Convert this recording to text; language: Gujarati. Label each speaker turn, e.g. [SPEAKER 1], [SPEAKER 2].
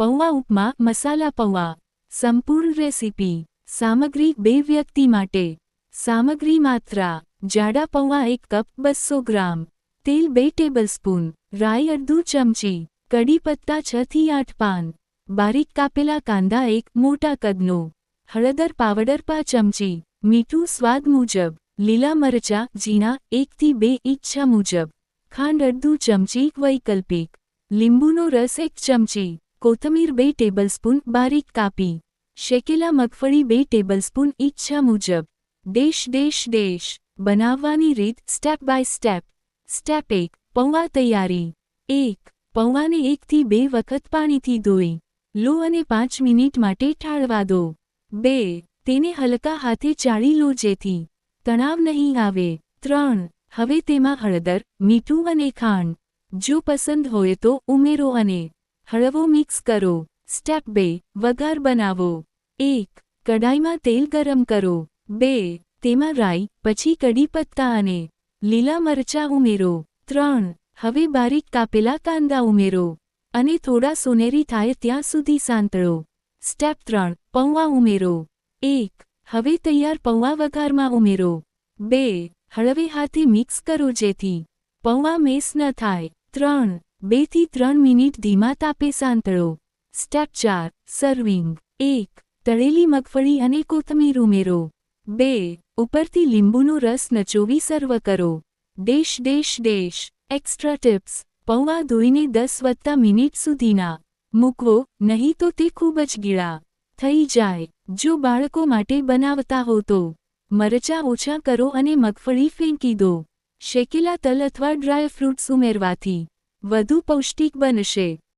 [SPEAKER 1] પૌવા ઉપમા, મસાલા પૌવા. સંપૂર્ણ રેસીપી. સામગ્રી બે વ્યક્તિ માટે. સામગ્રી માત્રા. જાડા પૌવા એક કપ બસો ગ્રામ. તેલ બે ટેબલસ્પૂન. રાઈ અડધું ચમચી. કડી પત્તા છ થી આઠ પાન. બારીક કાપેલા કાંદા એક, મોટા કદનો. હળદર પાવડર પા ચમચી. મીઠું સ્વાદ મુજબ. લીલા મરચા, ઝીણા એકથી બે ઈચ્છા મુજબ. ખાંડ અડધું ચમચી વૈકલ્પિક. લીંબુનો રસ એક ચમચી. કોથમીર બે ટેબલસ્પૂન બારીક કાપી. શેકેલા મગફળી બે ટેબલસ્પૂન ઈચ્છા મુજબ. દેશ દેશ દેશ બનાવવાની રીત સ્ટેપ બાય સ્ટેપ. સ્ટેપ એક, પૌવા તૈયારી. એક, પૌવાને એકથી બે વખત પાણીથી ધોઈ. લો અને પાંચ મિનિટ માટે ઠાળવા દો. બે, તેને હલકા હાથે ચાળી લો જેથી તણાવ નહીં આવે. ત્રણ, હવે તેમાં હળદર, મીઠું અને ખાંડ. જો પસંદ હોય તો ઉમેરો અને હળવો મિક્સ કરો. સ્ટેપ બે, વઘાર બનાવો. એક કડાઈમાં તેલ ગરમ કરો. બે, તેમાં રાઈ, પછી કડી પત્તા અને લીલા મરચાં ઉમેરો. ત્રણ, હવે બારીક કાપેલા કાંદા ઉમેરો અને થોડા સોનેરી થાય ત્યાં સુધી સાંતળો. સ્ટેપ ત્રણ, પૌવા ઉમેરો. એક, હવે તૈયાર પૌવા વઘારમાં ઉમેરો. બે, હળવે હાથે મિક્સ કરો જેથી પૌવા મેસ ન થાય. ત્રણ બેથી ત્રણ મિનિટ ધીમા તાપે સાંતળો. સ્ટેપ ચાર, સર્વિંગ. એક, તળેલી મગફળી અને કોથમીર ઉમેરો. બે, ઉપરથી લીંબુનો રસ નચોવી સર્વ કરો. દેશ દેશ દેશ એક્સ્ટ્રા ટિપ્સ પૌવા ધોઈને દસ વત્તા મિનિટ સુધીના. મૂકવો, નહીં તો તે ખૂબ જ ગીળા. થઈ જાય. જો બાળકો માટે બનાવતા હો તો. મરચાં ઓછા કરો અને મગફળી ફેંકી દો. શેકેલા તલ અથવા ડ્રાય ફ્રૂટ્સ ઉમેરવાથી. વધુ પૌષ્ટિક બનશે.